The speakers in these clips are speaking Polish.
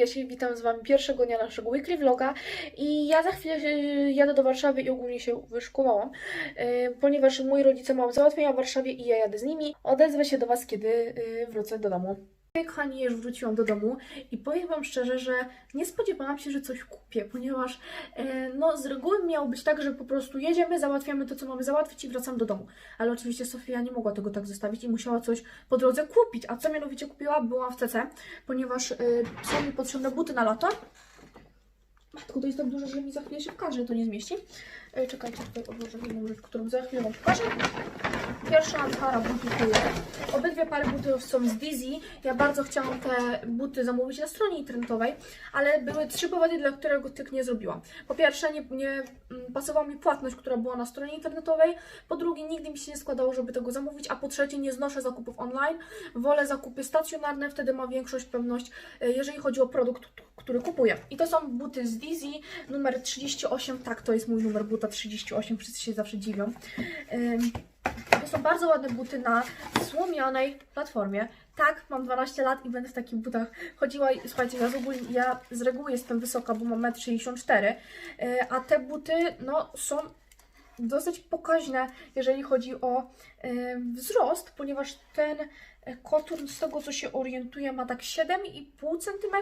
ja się witam z Wami pierwszego dnia naszego weekly vloga i ja za chwilę jadę do Warszawy i ogólnie się wyszkołałam, e, ponieważ moi rodzice mają załatwienia w Warszawie i ja jadę z nimi. Odezwę się do Was, kiedy e, wrócę do domu. Kochani, już wróciłam do domu i powiem Wam szczerze, że nie spodziewałam się, że coś kupię, ponieważ e, no, z reguły miało być tak, że po prostu jedziemy, załatwiamy to, co mamy załatwić i wracam do domu. Ale oczywiście Sofia nie mogła tego tak zostawić i musiała coś po drodze kupić. A co mianowicie kupiła? Byłam w CC, ponieważ e, są mi potrzebne buty na lato. Matko, to jest tak dużo, że mi za chwilę się pokaże, to nie zmieści. E, czekajcie, tutaj odłożę jedną rzecz, którą za chwilę Wam pokażę. Pierwsza para butów to jest. Obydwie pary butów są z Dizzy. Ja bardzo chciałam te buty zamówić na stronie internetowej, ale były trzy powody, dla których tych nie zrobiłam. Po pierwsze, nie, nie mm, pasowała mi płatność, która była na stronie internetowej. Po drugie, nigdy mi się nie składało, żeby tego zamówić. A po trzecie, nie znoszę zakupów online. Wolę zakupy stacjonarne, wtedy mam większość pewność, e, jeżeli chodzi o produkt, który kupuję. I to są buty z Dizzy, numer 38. Tak, to jest mój numer buta 38, wszyscy się zawsze dziwią. To są bardzo ładne buty na słomianej platformie. Tak, mam 12 lat i będę w takich butach chodziła. I Słuchajcie, ja z, ja z reguły jestem wysoka, bo mam 1,64 m, yy, a te buty no, są dosyć pokaźne, jeżeli chodzi o yy, wzrost, ponieważ ten e, koturn, z tego co się orientuję, ma tak 7,5 cm.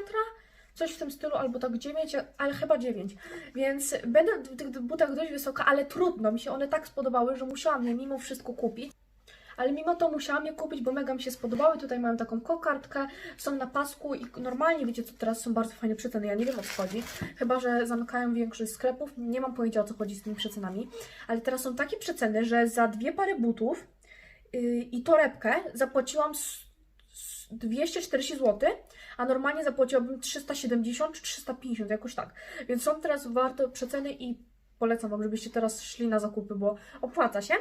Coś w tym stylu, albo tak 9, ale chyba 9. Więc będę w tych butach dość wysoka, ale trudno. Mi się one tak spodobały, że musiałam je mimo wszystko kupić. Ale mimo to musiałam je kupić, bo mega mi się spodobały. Tutaj mają taką kokardkę, są na pasku i normalnie, wiecie co, teraz są bardzo fajne przeceny. Ja nie wiem o co chodzi. Chyba, że zamykają większość sklepów. Nie mam pojęcia o co chodzi z tymi przecenami. Ale teraz są takie przeceny, że za dwie pary butów yy, i torebkę zapłaciłam s- s- 240 zł, a normalnie zapłaciłabym 370 czy 350, jakoś tak. Więc są teraz warte przeceny i polecam Wam, żebyście teraz szli na zakupy, bo opłaca się.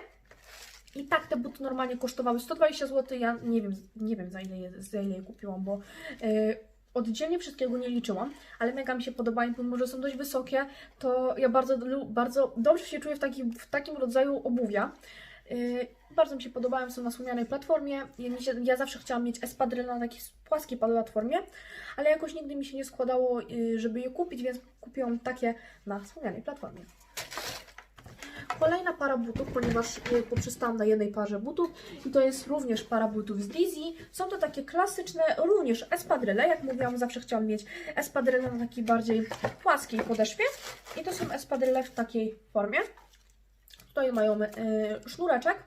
I tak te buty normalnie kosztowały 120 zł. Ja nie wiem, nie wiem za ile je, za ile je kupiłam, bo yy, oddzielnie wszystkiego nie liczyłam, ale mega mi się podobają, pomimo że są dość wysokie, to ja bardzo, bardzo dobrze się czuję w takim, w takim rodzaju obuwia. Yy, bardzo mi się podobają, są na słomianej platformie. Ja, ja zawsze chciałam mieć espadryle na takiej płaskiej platformie, ale jakoś nigdy mi się nie składało, yy, żeby je kupić, więc kupiłam takie na słomianej platformie. Kolejna para butów, ponieważ y, poprzestałam na jednej parze butów i to jest również para butów z Dizzy. Są to takie klasyczne, również espadryle. Jak mówiłam, zawsze chciałam mieć espadryle na takiej bardziej płaskiej podeszwie. I to są espadryle w takiej formie. Tutaj mają y, sznureczek,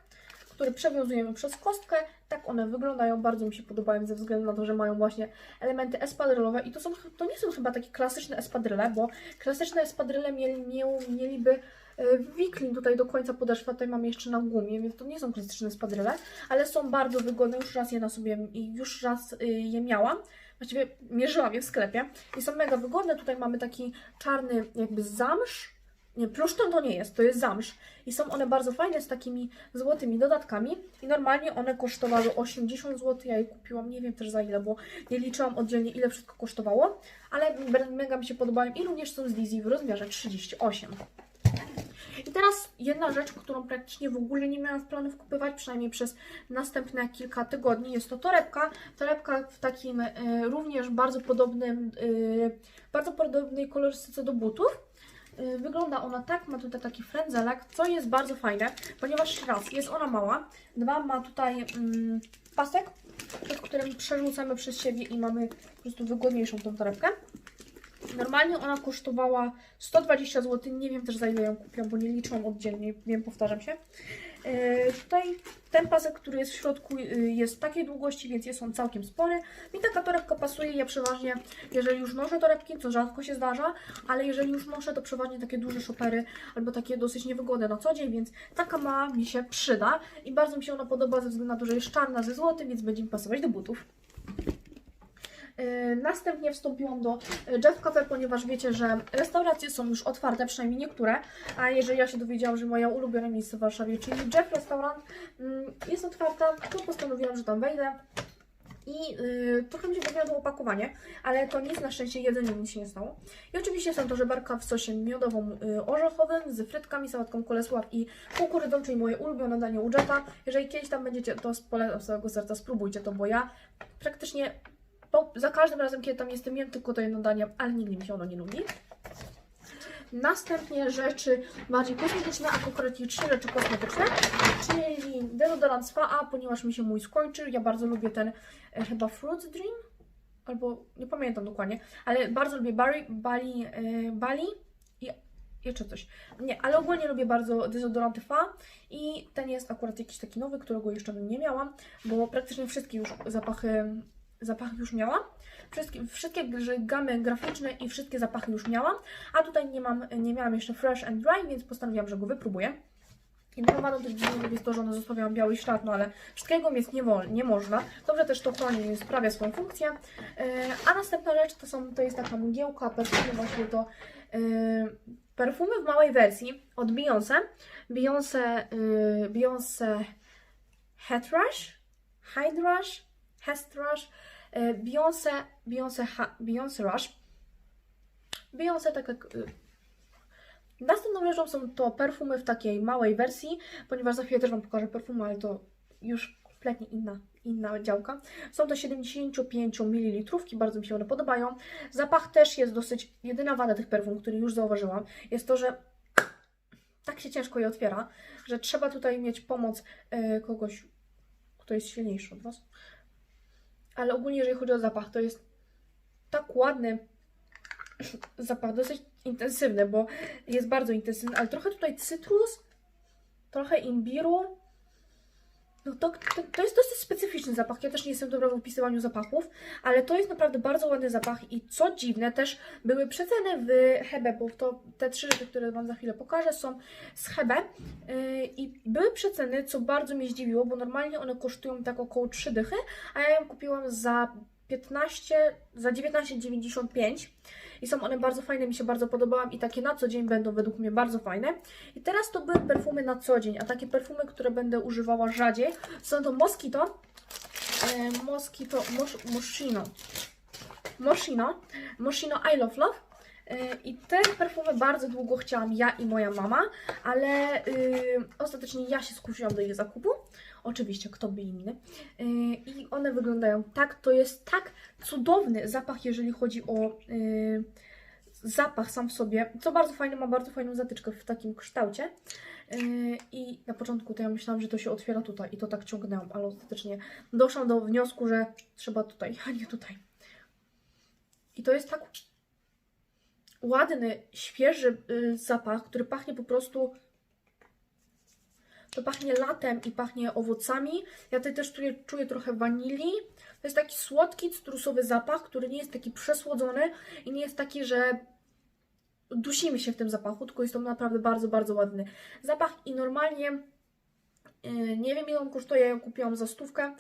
który przewiązujemy przez kostkę. Tak one wyglądają, bardzo mi się podobają ze względu na to, że mają właśnie elementy espadrylowe i to, są, to nie są chyba takie klasyczne espadryle, bo klasyczne espadryle mieli, mieliby e, wiklin tutaj do końca podeszwa, tutaj mam jeszcze na gumie, więc to nie są klasyczne espadryle, ale są bardzo wygodne, już raz je na sobie już raz y, je miałam. Właściwie mierzyłam je w sklepie i są mega wygodne. Tutaj mamy taki czarny jakby zamsz, pluszton to nie jest, to jest zamsz. I są one bardzo fajne z takimi złotymi dodatkami. I normalnie one kosztowały 80 zł. Ja je kupiłam, nie wiem też za ile, bo nie liczyłam oddzielnie ile wszystko kosztowało. Ale me- mega mi się podobają i również są z Dizzy w rozmiarze 38. I teraz jedna rzecz, którą praktycznie w ogóle nie miałam w planów kupywać, przynajmniej przez następne kilka tygodni, jest to torebka. Torebka w takim e, również bardzo podobnym, e, bardzo podobnej kolorystyce do butów. Y, Wygląda ona tak, ma tutaj taki frędzelek, co jest bardzo fajne, ponieważ raz, jest ona mała, dwa, ma tutaj mm, pasek, pod którym przerzucamy przez siebie i mamy po prostu wygodniejszą tą torebkę. Normalnie ona kosztowała 120 zł, nie wiem też za ile ją kupiłam, bo nie liczyłam oddzielnie, wiem, powtarzam się. Yy, tutaj ten pasek, który jest w środku yy, jest takiej długości, więc jest on całkiem spory. Mi taka torebka pasuje, ja przeważnie, jeżeli już noszę torebki, co rzadko się zdarza, ale jeżeli już noszę, to przeważnie takie duże szopery albo takie dosyć niewygodne na co dzień, więc taka mała mi się przyda i bardzo mi się ona podoba ze względu na to, że jest czarna ze złotym, więc będzie mi pasować do butów. Yy, Następnie wstąpiłam do yy, Jeff Cafe, ponieważ wiecie, że restauracje są już otwarte, przynajmniej niektóre, a jeżeli ja się dowiedziałam, że moja ulubione miejsce w Warszawie, czyli Jeff Restaurant mm, jest otwarta, to postanowiłam, że tam wejdę. I yy, trochę mi się powiodło opakowanie, ale to nic na szczęście jedzenie mi się nie stało. I oczywiście są to żeberka w sosie miodowo-orzechowym z frytkami, sałatką kolesław i kukurydą, czyli moje ulubione danie u. Jeżeli kiedyś tam będziecie, to polecam z całego serca spróbujcie to, bo ja praktycznie Po, za każdym razem, kiedy tam jestem, jem tylko to jedno danie, ale nigdy mi się ono nie nudzi. Następnie rzeczy bardziej kosmetyczne, a konkretnie trzy rzeczy kosmetyczne, czyli deodorant z FA, ponieważ mi się mój skończył. Ja bardzo lubię ten e, chyba Fruit Dream, albo nie pamiętam dokładnie, ale bardzo lubię Bali, Bali, e, Bali i jeszcze coś. Nie, ale ogólnie lubię bardzo dezodoranty FA i ten jest akurat jakiś taki nowy, którego jeszcze nie miała, bo praktycznie wszystkie już zapachy, zapachy już miałam. Wszystkie, wszystkie gamy graficzne i wszystkie zapachy już miałam, a tutaj nie, mam, nie miałam jeszcze Fresh and Dry, więc postanowiłam, że go wypróbuję. I normalną tych drzwi jest to, że one zostawiają biały ślad, no ale wszystkiego mieć nie, wol, nie można. Dobrze też to chroni, więc sprawia swoją funkcję. Yy, a następna rzecz to, są, to jest taka mgiełka, perfumy, właśnie to yy, perfumy w małej wersji od Beyoncé. Beyoncé, yy, Beyoncé Head Rush, Hide Rush, Head Rush, Beyoncé, Beyoncé, ha, Beyoncé Rush. Beyoncé tak jak yy, Następną rzeczą są to perfumy w takiej małej wersji, ponieważ za chwilę też Wam pokażę perfumy, ale to już kompletnie inna, inna działka. Są to 75 ml, bardzo mi się one podobają. Zapach też jest dosyć, jedyna wada tych perfum, który już zauważyłam, jest to, że tak się ciężko je otwiera, że trzeba tutaj mieć pomoc e, kogoś, kto jest silniejszy od Was. Ale ogólnie, jeżeli chodzi o zapach, to jest tak ładny zapach, dosyć intensywny, bo jest bardzo intensywny, ale trochę tutaj cytrus, trochę imbiru. No to, to, to jest dosyć specyficzny zapach. Ja też nie jestem dobra w opisywaniu zapachów, ale to jest naprawdę bardzo ładny zapach i co dziwne, też były przeceny w Hebe, bo to te trzy rzeczy, które Wam za chwilę pokażę, są z Hebe yy, i były przeceny, co bardzo mnie zdziwiło, bo normalnie one kosztują tak około 3 dychy, a ja ją kupiłam za 15, za 19,95 i są one bardzo fajne, mi się bardzo podobałam i takie na co dzień będą według mnie bardzo fajne. I teraz to były perfumy na co dzień, a takie perfumy, które będę używała rzadziej, są to Mosquito, e, Mosquito, Mos, Moschino, Moschino, Moschino I Love Love. E, I te perfumy bardzo długo chciałam ja i moja mama, ale y, ostatecznie ja się skusiłam do ich zakupu. Oczywiście, kto by inny. Y, I one wyglądają tak. To jest tak cudowny zapach, jeżeli chodzi o y, zapach sam w sobie. Co bardzo fajne, ma bardzo fajną zatyczkę w takim kształcie. Y, I na początku to ja myślałam, że to się otwiera tutaj i to tak ciągnęłam, ale ostatecznie doszłam do wniosku, że trzeba tutaj, a nie tutaj. I to jest tak ładny, świeży y, zapach, który pachnie po prostu. To pachnie latem i pachnie owocami. Ja tutaj też czuję, czuję trochę wanilii. To jest taki słodki, cytrusowy zapach, który nie jest taki przesłodzony i nie jest taki, że dusimy się w tym zapachu, tylko jest to naprawdę bardzo, bardzo ładny zapach i normalnie y, nie wiem ile on kosztuje, ja ją kupiłam za stówkę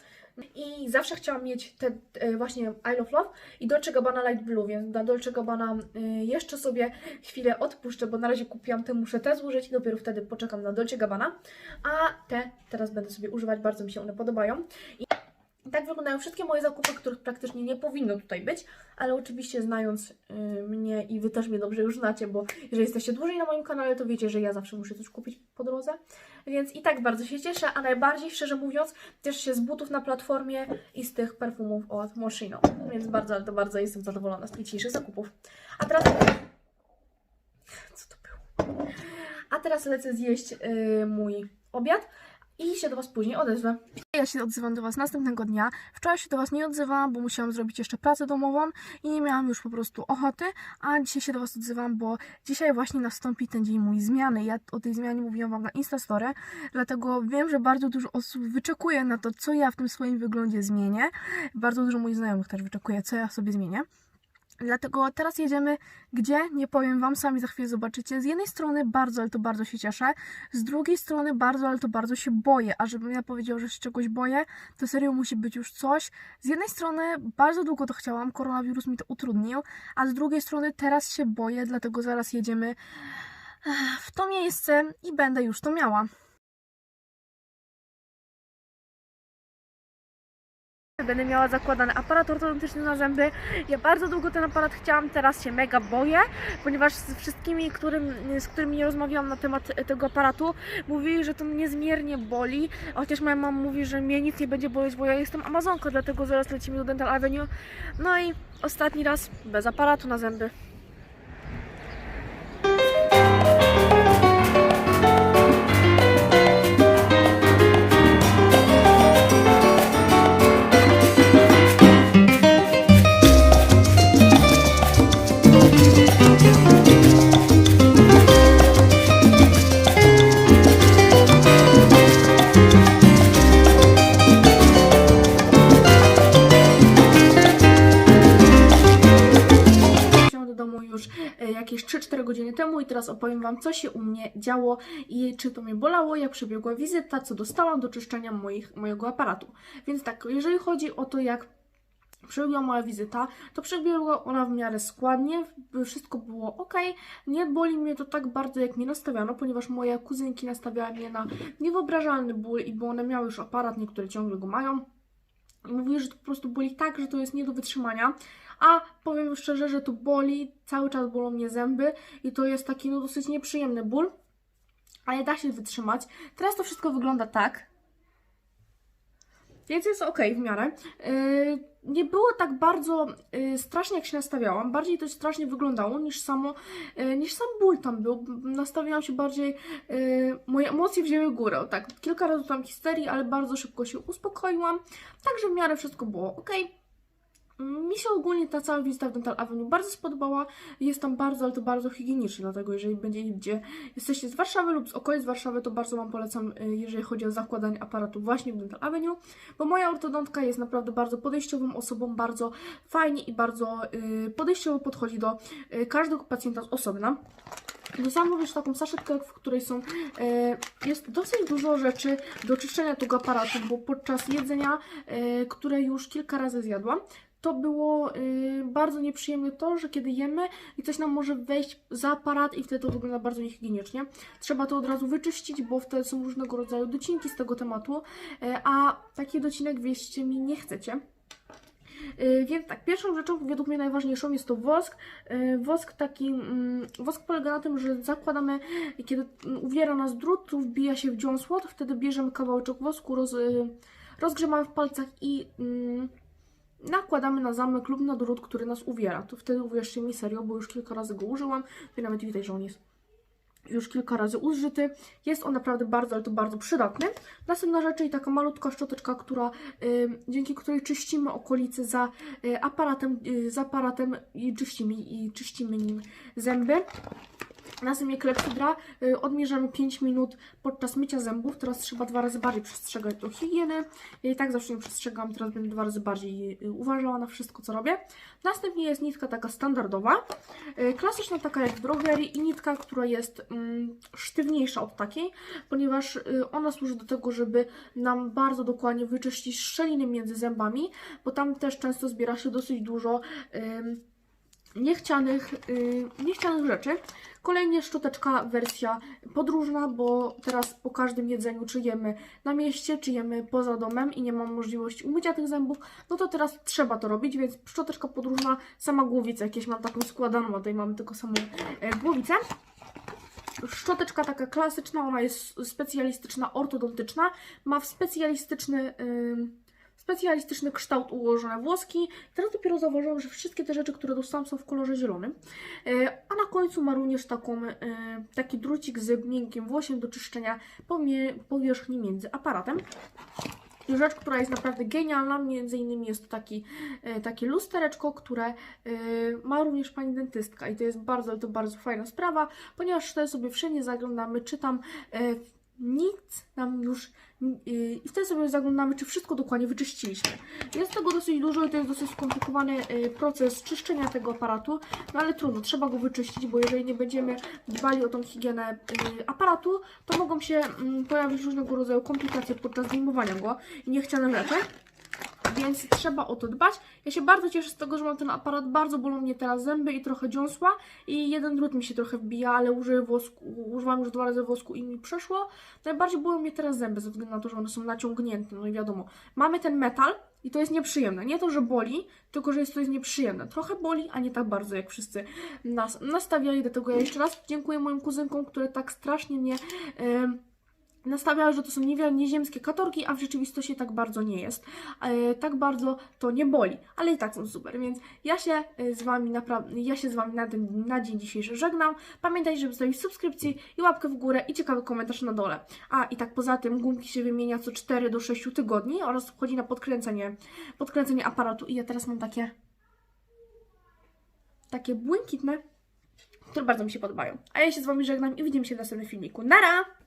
i zawsze chciałam mieć te e, właśnie I Love Love i Dolce Gabbana Light Blue, więc na Dolce Gabbana y, jeszcze sobie chwilę odpuszczę, bo na razie kupiłam te, muszę te zużyć i dopiero wtedy poczekam na Dolce Gabbana, a te teraz będę sobie używać, bardzo mi się one podobają. I tak wyglądają wszystkie moje zakupy, których praktycznie nie powinno tutaj być, ale oczywiście znając y, mnie i Wy też mnie dobrze już znacie, bo jeżeli jesteście dłużej na moim kanale, to wiecie, że ja zawsze muszę coś kupić po drodze, więc i tak bardzo się cieszę, a najbardziej, szczerze mówiąc, cieszę się z butów na platformie i z tych perfumów od Moschino, więc bardzo, ale to bardzo jestem zadowolona z tych dzisiejszych zakupów. A teraz... Co to było? A teraz lecę zjeść y, mój obiad i się do Was później odezwę. Ja się odzywam do Was następnego dnia. Wczoraj się do Was nie odzywałam, bo musiałam zrobić jeszcze pracę domową i nie miałam już po prostu ochoty, a dzisiaj się do Was odzywam, bo dzisiaj właśnie nastąpi ten dzień mój zmiany. Ja o tej zmianie mówiłam Wam na Instastory, dlatego wiem, że bardzo dużo osób wyczekuje na to, co ja w tym swoim wyglądzie zmienię. Bardzo dużo moich znajomych też wyczekuje, co ja sobie zmienię. Dlatego teraz jedziemy, gdzie nie powiem Wam, sami za chwilę zobaczycie. Z jednej strony bardzo, ale to bardzo się cieszę, z drugiej strony bardzo, ale to bardzo się boję. A żebym ja powiedział, że się czegoś boję, to serio musi być już coś. Z jednej strony bardzo długo to chciałam, koronawirus mi to utrudnił, a z drugiej strony teraz się boję, dlatego zaraz jedziemy ech, w to miejsce i będę już to miała. Będę miała zakładany aparat ortodontyczny na zęby. Ja bardzo długo ten aparat chciałam, teraz się mega boję, ponieważ z wszystkimi, którym, z którymi rozmawiałam na temat tego aparatu, mówili, że to niezmiernie boli. Chociaż moja mama mówi, że mnie nic nie będzie boleć, bo ja jestem Amazonką, dlatego zaraz lecimy do Dental Avenue. No i ostatni raz bez aparatu na zęby. Teraz opowiem Wam, co się u mnie działo i czy to mnie bolało, jak przebiegła wizyta, co dostałam do czyszczenia moich, mojego aparatu. Więc tak, jeżeli chodzi o to, jak przebiegła moja wizyta, to przebiegła ona w miarę składnie, wszystko było ok. Nie boli mnie to tak bardzo, jak mi nastawiano, ponieważ moje kuzynki nastawiały mnie na niewyobrażalny ból i bo one miały już aparat, niektóre ciągle go mają. Mówiły, że to po prostu boli tak, że to jest nie do wytrzymania. A powiem szczerze, że to boli, cały czas bolą mnie zęby i to jest taki no dosyć nieprzyjemny ból, ale da się wytrzymać. Teraz to wszystko wygląda tak. Więc jest ok w miarę. Yy, nie było tak bardzo yy, strasznie, jak się nastawiałam. Bardziej to strasznie wyglądało niż samo, yy, niż sam ból tam był. Nastawiałam się bardziej, moje emocje wzięły górę. Tak, kilka razy tam histerii, ale bardzo szybko się uspokoiłam. Także w miarę wszystko było ok. Mi się ogólnie ta cała wizyta w Dental Avenue bardzo spodobała. Jest tam bardzo, ale to bardzo higienicznie, dlatego jeżeli będziecie gdzie jesteście z Warszawy lub z okolic Warszawy, to bardzo Wam polecam, y, jeżeli chodzi o zakładanie aparatu właśnie w Dental Avenue, bo moja ortodontka jest naprawdę bardzo podejściową osobą, bardzo fajnie i bardzo y, podejściowo podchodzi do y, każdego pacjenta z osobna. Dostałam również taką saszetkę, w której są, e, jest dosyć dużo rzeczy do czyszczenia tego aparatu, bo podczas jedzenia, e, które już kilka razy zjadłam, to było y, bardzo nieprzyjemne to, że kiedy jemy i coś nam może wejść za aparat i wtedy to wygląda bardzo niehigienicznie. Trzeba to od razu wyczyścić, bo wtedy są różnego rodzaju docinki z tego tematu, e, a taki docinek wieście mi nie chcecie. Y, Więc tak, pierwszą rzeczą, według mnie najważniejszą jest to wosk. Y, Wosk taki, mm, wosk polega na tym, że zakładamy, kiedy uwiera nas drut, tu wbija się w dziąsło, to wtedy bierzemy kawałeczek wosku, roz, y, rozgrzewamy w palcach i mm, nakładamy na zamek lub na drut, który nas uwiera. To wtedy uwierzcie mi serio, bo już kilka razy go użyłam, to nawet widać, że on jest już kilka razy użyty. Jest on naprawdę bardzo, ale to bardzo przydatny. Następna rzecz, czyli taka malutka szczoteczka, która, y, dzięki której czyścimy okolice za y, aparatem, y, z aparatem i czyścimy, i czyścimy nim zęby. Następnie klepsydra. Y, odmierzamy 5 minut podczas mycia zębów. Teraz trzeba dwa razy bardziej przestrzegać do higieny. Ja i tak zawsze nie przestrzegam, teraz będę dwa razy bardziej y, uważała na wszystko, co robię. Następnie jest nitka taka standardowa, y, klasyczna taka jak w drogerii i nitka, która jest mm, sztywniejsza od takiej, ponieważ ona służy do tego, żeby nam bardzo dokładnie wyczyścić szczeliny między zębami, bo tam też często zbiera się dosyć dużo niechcianych, y, niechcianych rzeczy. Kolejnie szczoteczka wersja podróżna, bo teraz po każdym jedzeniu, czy jemy na mieście, czy jemy poza domem i nie mam możliwości umycia tych zębów, no to teraz trzeba to robić, więc szczoteczka podróżna, sama głowica, jakieś mam taką składaną, a tutaj mamy tylko samą e, głowicę. Szczoteczka taka klasyczna, ona jest specjalistyczna, ortodontyczna, ma w specjalistyczny... specjalistyczny kształt ułożone włoski. Teraz dopiero zauważyłam, że wszystkie te rzeczy, które dostałam są w kolorze zielonym. E, A na końcu ma również taką, e, taki drucik z miękkim włosiem do czyszczenia powierzchni między aparatem. I rzecz, która jest naprawdę genialna, między innymi jest to taki, e, takie lustereczko, które ma również pani dentystka i to jest bardzo, to bardzo fajna sprawa, ponieważ wtedy sobie wszędzie zaglądamy, czy tam e, nic nam już i wtedy sobie zaglądamy, czy wszystko dokładnie wyczyściliśmy. Jest tego dosyć dużo i to jest dosyć skomplikowany y, proces czyszczenia tego aparatu, no ale trudno, trzeba go wyczyścić, bo jeżeli nie będziemy dbali o tą higienę y, aparatu, to mogą się mm, pojawić różnego rodzaju komplikacje podczas zdejmowania go i niechciane rzeczy. Więc trzeba o to dbać. Ja się bardzo cieszę z tego, że mam ten aparat. Bardzo bolą mnie teraz zęby i trochę dziąsła. I jeden drut mi się trochę wbija, ale użyję wosku, używam już dwa razy wosku i mi przeszło. Najbardziej bolą mnie teraz zęby, ze względu na to, że one są naciągnięte. No i wiadomo, mamy ten metal, I to jest nieprzyjemne. Nie to, że boli, tylko że jest to jest nieprzyjemne. Trochę boli, a nie tak bardzo, jak wszyscy nas nastawiali. Dlatego ja jeszcze raz dziękuję moim kuzynkom, które tak strasznie mnie em, nastawiały, że to są nieziemskie katorki, a w rzeczywistości tak bardzo nie jest. E, tak bardzo to nie boli, ale i tak są super. Więc ja się e, z Wami ja się z Wami na, ten, na dzień dzisiejszy żegnam. Pamiętajcie, żeby zostawić subskrypcję i łapkę w górę i ciekawy komentarz na dole. A i tak poza tym gumki się wymienia co 4 do 6 tygodni oraz wchodzi na podkręcenie, podkręcenie aparatu i ja teraz mam takie takie błękitne, które bardzo mi się podobają. A ja się z Wami żegnam i widzimy się w następnym filmiku. Nara!